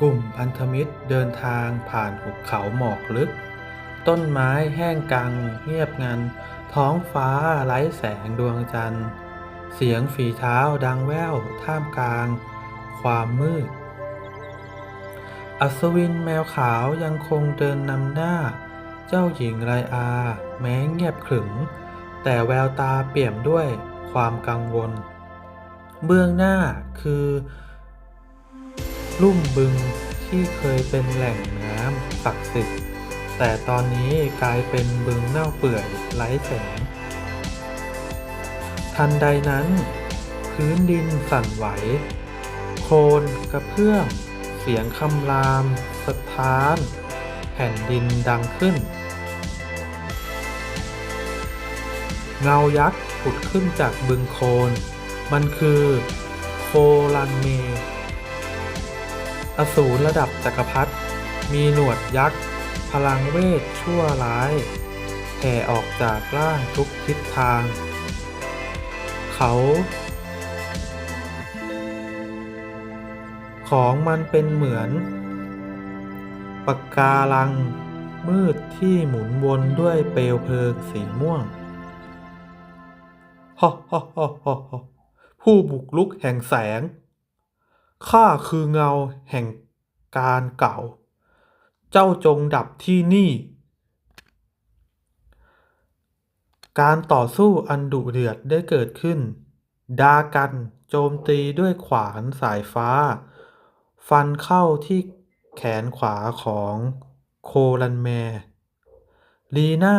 กลุ่มพันธมิตรเดินทางผ่านหุบเขาหมอกลึก ต้นไม้แห้งกังเงียบงัน ท้องฟ้าไร้แสงดวงจันทร์ เสียงฝีเท้าดังแว่วท่ามกลาง ความมืด อัศวินแมวขาวยังคงเดินนำหน้า เจ้าหญิงไรอา แม้เงียบขรึม แต่แววตาเปี่ยมด้วยความกังวล เบื้องหน้าคือ ลุ่มบึงที่เคยเป็นแหล่งน้ำศักดิ์สิทธิ์แต่ตอนนี้กลายเป็นบึงเน่าเปื่อยไร้แสง ทันใดนั้น พื้นดินสั่นไหว โคลนกระเพื่อมเสียงคำรามสะท้าน แผ่นดินดังขึ้น เงายักษ์ผุดขึ้นจากบึงโคลนมันคือโคลันเม อสูรระดับจักรพรรดิมีหนวดยักษ์ พลังเวทชั่วร้ายแผ่ออกจากร่างทุกทิศทาง เขา ของมันเป็นเหมือนปากการัง มืดที่หมุนวนด้วยเปลวเพลิงสีม่วงฮ่ฮ่าฮ่าฮ่าฮ่าผู้บุกลุกแห่งแสง ข้าคือเงาแห่งการเก่า เจ้าจงดับที่นี่ การต่อสู้อันดุเดือดได้เกิดขึ้น ดากันโจมตีด้วยขวานสายฟ้า ฟันเข้าที่แขนขวาของโคลันแมร์ลีน่า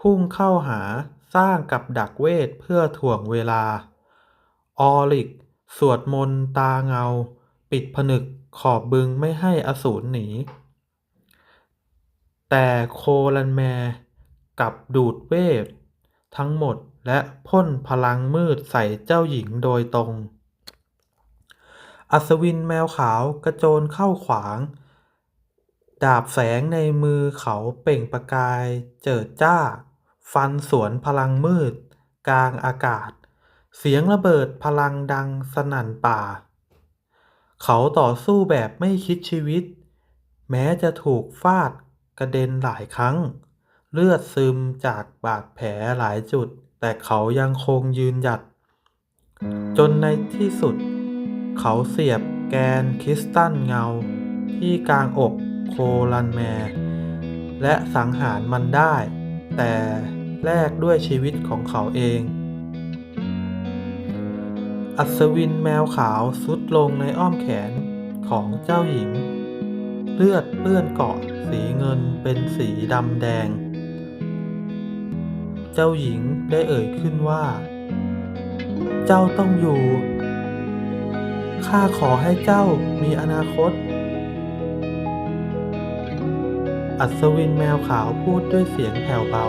พุ่งเข้าหาสร้างกับดักเวทเพื่อถ่วงเวลา ออริก สวดมนต์ตาเงา ปิดผนึกขอบบึงไม่ให้อสูรหนี แต่โคลันแมร์กับดูดเวท ทั้งหมดและพ่นพลังมืดใส่เจ้าหญิงโดยตรง อัศวินแมวขาวกระโจนเข้าขวาง ดาบแสงในมือเขาเปล่งประกายเจิดจ้า ฟันสวนพลังมืด กลางอากาศ เสียงระเบิดพลังดังสนั่นป่า เขาต่อสู้แบบไม่คิดชีวิต แม้จะถูกฟาดกระเด็นหลายครั้ง เลือดซึมจากบาดแผลหลายจุด แต่เขายังคงยืนหยัด จนในที่สุด เขาเสียบแกนคริสตัลเงา ที่กลางอกโคลันแมร์และสังหารมันได้ แต่แลกด้วยชีวิตของเขาเอง อัศวินแมวขาวสุดลงในอ้อมแขนของเจ้าหญิง เลือดเปื้อนเกาะสีเงินเป็นสีดำแดง เจ้าหญิงได้เอ่ยขึ้นว่า เจ้าต้องอยู่ ข้าขอให้เจ้ามีอนาคต อัศวินแมวขาวพูดด้วยเสียงแผ่วเบา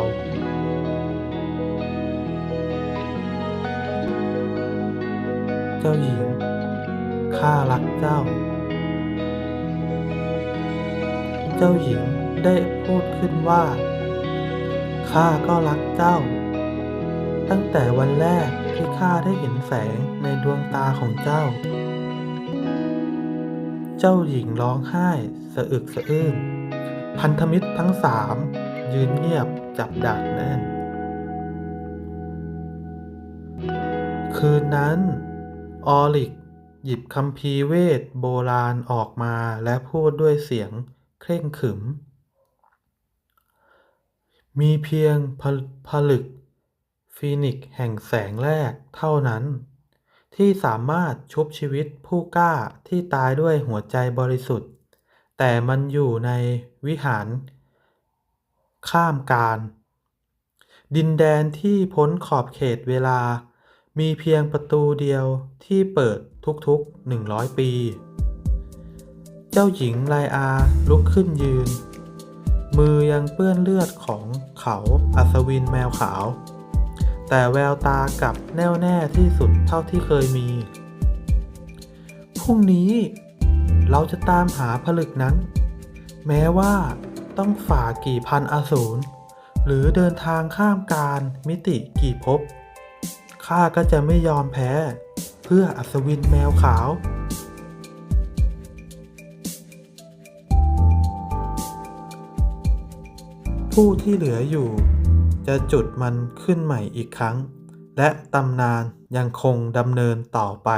เจ้าหญิง ข้ารักเจ้า เจ้าหญิงได้พูดขึ้นว่า ข้าก็รักเจ้า ตั้งแต่วันแรกที่ข้าได้เห็นแสงในดวงตาของเจ้า เจ้าหญิงร้องไห้สะอึกสะอื้น พันธมิตรทั้งสามยืนเงียบจับดากแน่น คืนนั้น ออริก หยิบคัมภีร์เวทโบราณออกมาและพูดด้วยเสียงเคร่งขรึม มีเพียงผผลึก ฟีนิกแห่งแสงแรกเท่านั้น ที่สามารถชุบชีวิตผู้กล้าที่ตายด้วยหัวใจบริสุทธิ์ แต่มันอยู่ในวิหาร ข้ามการ ดินแดนที่พ้นขอบเขตเวลา มีเพียงประตูเดียวที่เปิดทุกๆ 100 ปี เจ้าหญิงไลอาลุกขึ้นยืน มือยังเปื้อนเลือดของเขาอัศวินแมวขาว แต่แววตากับแน่วแน่ที่สุดเท่าที่เคยมี พรุ่งนี้เราจะตามหาผลึกนั้น แม้ว่าต้องฝ่ากี่พันอสูรหรือเดินทางข้ามการมิติกี่ภพ ข้าก็จะไม่ยอมแพ้ เพื่ออัศวินแมวขาว ผู้ที่เหลืออยู่ จะจุดมันขึ้นใหม่อีกครั้ง และตำนานยังคงดำเนินต่อไป